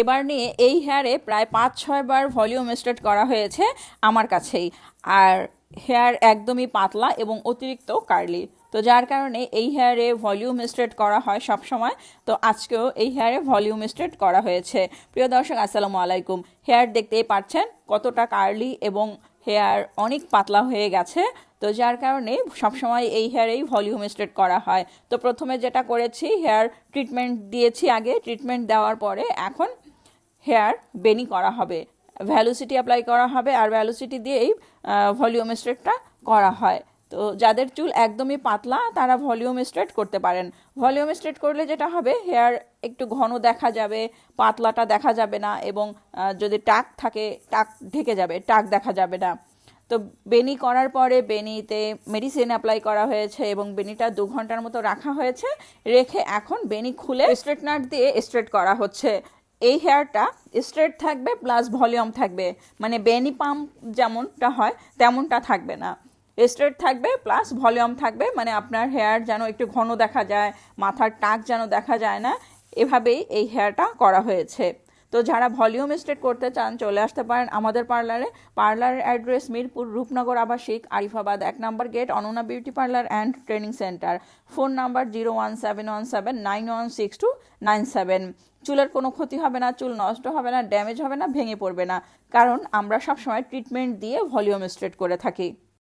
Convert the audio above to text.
এবার নিয়ে এই হেয়ারে প্রায় পাঁচ, ছয় বার ভলিউম স্টার্ট করা হয়েছে আমার কাছেই। আর হেয়ার একদমই পাতলা এবং অতিরিক্ত কার্লি তো যার কারণে এই হেয়ারে ভলিউম স্ট্রেট করা হয় সব সময় তো আজকেও এই হেয়ারে ভলিউম স্ট্রেট করা হয়েছে। প্রিয় দর্শক, আসসালামু আলাইকুম। হেয়ার দেখতেই পাচ্ছেন কতটা কার্লি এবং হেয়ার অনেক পাতলা হয়ে গেছে। তো যার কারণে সবসময় এই হেয়ারেই ভলিউম স্ট্রেট করা হয়। তো প্রথমে যেটা করেছি, হেয়ার ট্রিটমেন্ট দিয়েছি আগে। ট্রিটমেন্ট দেওয়ার পরে এখন হেয়ার বেনি করা হবে। ভ্যালুসিটি অ্যাপ্লাই করা হবে। আর ভ্যালুসিটি দিয়েই ভলিউম স্ট্রেটটা করা হয়। তো যাদের চুল একদমই পাতলা, তারা ভলিউম স্ট্রেট করতে পারেন। ভলিউম স্ট্রেট করলে যেটা হবে হেয়ার একটু ঘন দেখা যাবে, পাতলাটা দেখা যাবে না, এবং যদি টাক থাকে, টাক ঢেকে যাবে, টাক দেখা যাবে না। তো বেনি করার পরে বেনিতে মেডিসিন অ্যাপ্লাই করা হয়েছে এবং বেনিটা দু ঘণ্টার মতো রাখা হয়েছে। রেখে এখন বেনি খুলে স্ট্রেটনার দিয়ে স্ট্রেট করা হচ্ছে। এই হেয়ারটা স্ট্রেট থাকবে প্লাস ভলিউম থাকবে। মানে বেনি পাম্প যেমনটা হয়, তেমনটা থাকবে না। স্ট্রেট থাকবে প্লাস ভলিউম থাকবে মানে আপনার হেয়ার যেন একটু ঘন দেখা যায়, মাথার টাক যেন দেখা যায় না, এভাবেই এই হেয়ারটা করা হয়েছে। তো যারা ভলিউম স্ট্রেট করতে চান, চলে আসতে পারেন আমাদের পার্লারে। পার্লারের অ্যাড্রেস মিরপুর রূপনগর আবাসিক, আরিফাবাদ এক নম্বর gate অননা beauty parlour and training centre. Phone number zero one seven one seven nine one six two nine seven. চুলের কোনো ক্ষতি হবে না, চুল নষ্ট হবে না, ড্যামেজ হবে না, ভেঙে পড়বে না। কারণ আমরা সবসময় ট্রিটমেন্ট দিয়ে ভলিউম স্ট্রেট করে থাকি।